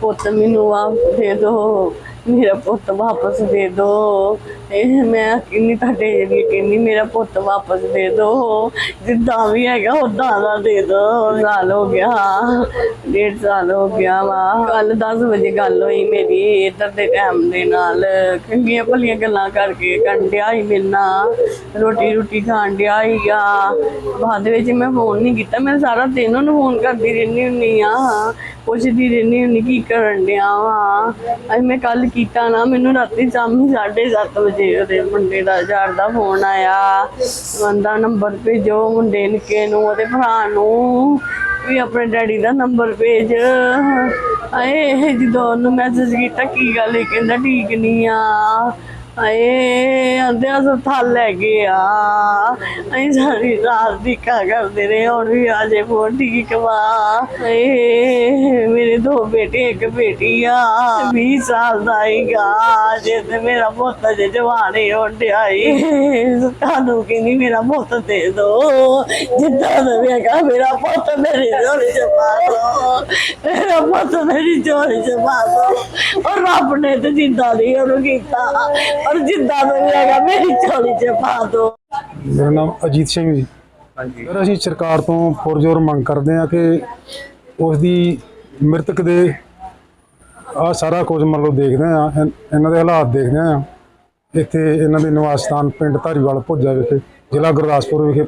ਪੁੱਤ ਮੈਨੂੰ ਵਾਪਸ ਦੇ ਦੋ ਮੇਰਾ ਪੁੱਤ ਵਾਪਸ ਦੇ ਦੋ। ਇਹ ਮੈਂ ਕਿੰਨੀ ਤੁਹਾਡੇ ਜਿਹੜੀ ਕਹਿੰਦੀ ਮੇਰਾ ਪੁੱਤ ਵਾਪਸ ਦੇ ਦੋ। ਜਿੱਦਾਂ ਵੀ ਹੈਗਾ ਉਦਾਂ ਦਾ ਦੇ ਦੋ। ਸਾਲ ਹੋ ਗਿਆ, ਡੇਢ ਸਾਲ ਹੋ ਗਿਆ ਵਾ। ਕੱਲ 10 ਵਜੇ ਗੱਲ ਹੋਈ ਮੇਰੀ ਇੱਧਰ ਦੇ ਟਾਈਮ ਦੇ ਨਾਲ। ਚੰਗੀਆਂ ਭਲੀਆਂ ਗੱਲਾਂ ਕਰਕੇ ਕੰਡਿਆ ਹੀ ਮਿਲਣਾ ਰੋਟੀ ਰੋਟੀ ਖਾਣ ਡਿਆ ਹੀ ਆ ਬਾਅਦ ਵਿੱਚ ਮੈਂ ਫੋਨ ਨਹੀਂ ਕੀਤਾ। ਮੈਂ ਸਾਰਾ ਦਿਨ ਉਹਨੂੰ ਫੋਨ ਕਰਦੀ ਰਹਿੰਦੀ ਹੁੰਨੀ ਆ। ਪੁੱਛਦੀ ਰਹਿੰਦੀ ਹੁੰਨੀ ਕੀ ਕਰਨ ਡਿਆ ਵਾ। ਅੱਜ ਮੈਂ ਕੱਲ ਕੀਤਾ ਨਾ, ਮੈਨੂੰ ਰਾਤੀ ਸ਼ਾਮੀ 7:30 ਵਜੇ ਉਹਦੇ ਮੁੰਡੇ ਦਾ, ਯਾਰ ਦਾ ਫੋਨ ਆਇਆ। ਬੰਦਾ ਨੰਬਰ ਭੇਜੋ, ਮੁੰਡੇ ਨਿੱਕੇ ਨੂੰ, ਉਹਦੇ ਭਰਾ ਨੂੰ, ਵੀ ਆਪਣੇ ਡੈਡੀ ਦਾ ਨੰਬਰ ਭੇਜ। ਆਏ ਜਦੋਂ ਉਹਨੂੰ ਮੈਸੇਜ ਕੀਤਾ, ਕੀ ਗੱਲ ਇਹ ਕਹਿੰਦਾ ਠੀਕ ਨਹੀਂ ਆ। ਆਏ ਆਂਦੇ ਹਸਪਤਾਲ ਲੈ ਗਏ ਆ। ਅਸੀਂ ਸਾਰੀ ਰਾਤ ਦੀ ਕਾ ਕਰਦੇ ਰਹੇ, ਹੁਣ ਵੀ ਆਜੇ ਫੋਨ ਠੀਕ ਵਾ ਏ ਦੋ ਬੇਟੇ ਇੱਕ ਬੇਟੀ ਆ। 20 ਸਾਲ ਦਾ ਹੀਗਾ ਜੇ ਤੇ ਮੇਰਾ ਪੁੱਤ ਜੇ ਜਵਾਨੇ ਹੁੰਦਿਆਈ ਤੁਹਾਨੂੰ ਕਹਿੰਦੀ ਮੇਰਾ ਪੁੱਤ ਦੇ ਦੋ ਜਿੱਦਾਂ ਦਾ ਵੀ ਹੈਗਾ ਮੇਰਾ ਪੁੱਤ ਮੇਰੀ ਝੋਲੀ ਚ ਪਾ ਦੋ। ਮੇਰਾ ਪੁੱਤ ਮੇਰੀ ਝੋਲੀ ਚ ਪਾ ਦੋ। ਔਰ ਰੱਬ ਨੇ ਤੇ ਜਿੱਦਾਂ ਦੀ ਉਹਨੂੰ ਕੀਤਾ ਔਰ ਜਿੱਦਾਂ ਦਾ ਵੀ ਹੈਗਾ ਮੇਰੀ ਝੋਲੀ ਚ ਪਾ ਦੋ। ਮੇਰਾ ਨਾਮ ਅਜੀਤ ਸਿੰਘ ਜੀ। ਹਾਂਜੀ। ਸਰ ਅਸੀਂ ਸਰਕਾਰ ਤੋਂ ਪੁਰਜ਼ੋਰ ਮੰਗ ਕਰਦੇ ਹਾਂ ਕਿ ਉਸ ਦੀ ਮ੍ਰਿਤਕ ਦੇ ਆ ਸਾਰਾ ਕੁਝ ਮੰਨ ਲਓ ਦੇਖਦੇ ਹਾਂ ਇਨ- ਇਹਨਾਂ ਦੇ ਹਾਲਾਤ ਦੇਖਦੇ ਹਾਂ। ਇੱਥੇ ਇਹਨਾਂ ਦੇ ਨਿਵਾਸ ਸਥਾਨ ਪਿੰਡ ਧਾਰੀਵਾਲ ਭੁੱਜਾ ਵਿਖੇ ਜ਼ਿਲ੍ਹਾ ਗੁਰਦਾਸਪੁਰ ਵਿਖੇ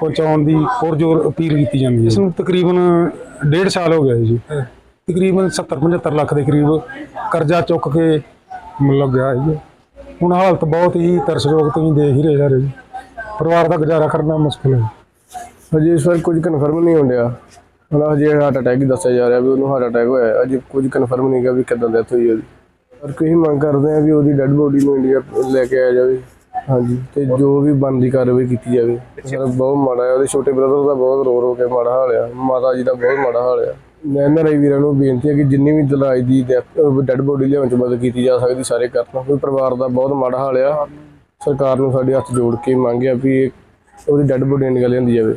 ਪਹੁੰਚਾਉਣ ਦੀ ਪੁਰਜ਼ੋਰ ਅਪੀਲ ਕੀਤੀ ਜਾਂਦੀ ਹੈ। ਇਸ ਨੂੰ ਤਕਰੀਬਨ ਡੇਢ ਸਾਲ ਹੋ ਗਿਆ ਜੀ। ਤਕਰੀਬਨ 70 75 ਲੱਖ ਦੇ ਕਰੀਬ ਕਰਜ਼ਾ ਚੁੱਕ ਕੇ ਮਤਲਬ ਗਿਆ ਜੀ। ਹੁਣ ਹਾਲਤ ਬਹੁਤ ਹੀ ਤਰਸਯੋਗ ਤੁਸੀਂ ਦੇਖ ਹੀ ਰਹੇ ਸਾਰੇ ਜੀ। ਪਰਿਵਾਰ ਦਾ ਗੁਜ਼ਾਰਾ ਕਰਨਾ ਮੁਸ਼ਕਲ ਹੈ। ਹਜੇ ਇਸ ਵਾਰ ਕੁਝ ਕਨਫਰਮ ਨਹੀਂ ਹੁੰਦਿਆ ਹੁਣ ਹਜੇ ਹਾਰਟ ਅਟੈਕ ਹੀ ਦੱਸਿਆ ਜਾ ਰਿਹਾ ਵੀ ਉਹਨੂੰ ਹਾਰਟ ਅਟੈਕ ਹੋਇਆ ਹੈ। ਅਜੇ ਕੁਝ ਕਨਫਰਮ ਨਹੀਂ ਗਾ ਵੀ ਕਿੱਦਾਂ ਡੈਥ ਹੋਈ ਉਹਦੀ। ਪਰ ਕੋਈ ਮੰਗ ਕਰਦੇ ਆ ਵੀ ਉਹਦੀ ਡੈੱਡ ਬੋਡੀ ਨੂੰ ਇੰਡੀਆ ਲੈ ਕੇ ਆਇਆ ਜਾਵੇ। ਹਾਂਜੀ, ਤੇ ਜੋ ਵੀ ਬਣਦੀ ਕਾਰਵਾਈ ਕੀਤੀ ਜਾਵੇ। ਸਰ ਬਹੁਤ ਮਾੜਾ ਹੈ, ਉਹਦੇ ਛੋਟੇ ਬ੍ਰਦਰ ਦਾ ਬਹੁਤ ਰੋ ਰੋ ਕੇ ਮਾੜਾ ਹਾਲ ਆ। ਮਾਤਾ ਜੀ ਦਾ ਬਹੁਤ ਮਾੜਾ ਹਾਲ ਆ। ਮੈਂ ਇਹਨਾਂ ਰਾਈ ਵੀਰਾਂ ਨੂੰ ਬੇਨਤੀ ਹੈ ਕਿ ਜਿੰਨੀ ਵੀ ਦਲਾਈ ਦੀ ਡੈੱਡ ਬੋਡੀ ਲਿਆਉਣ ਚ ਮਦਦ ਕੀਤੀ ਜਾ ਸਕਦੀ, ਸਾਰੇ ਕਰਨ। ਕੋਈ ਪਰਿਵਾਰ ਦਾ ਬਹੁਤ ਮਾੜਾ ਹਾਲ ਆ। ਸਰਕਾਰ ਨੂੰ ਸਾਡੇ ਹੱਥ ਜੋੜ ਕੇ ਮੰਗਿਆ ਵੀ ਇਹ- ਉਹਦੀ ਡੈੱਡ ਬੋਡੀ ਨਿਕਲ ਲਿਆਂਦੀ ਜਾਵੇ।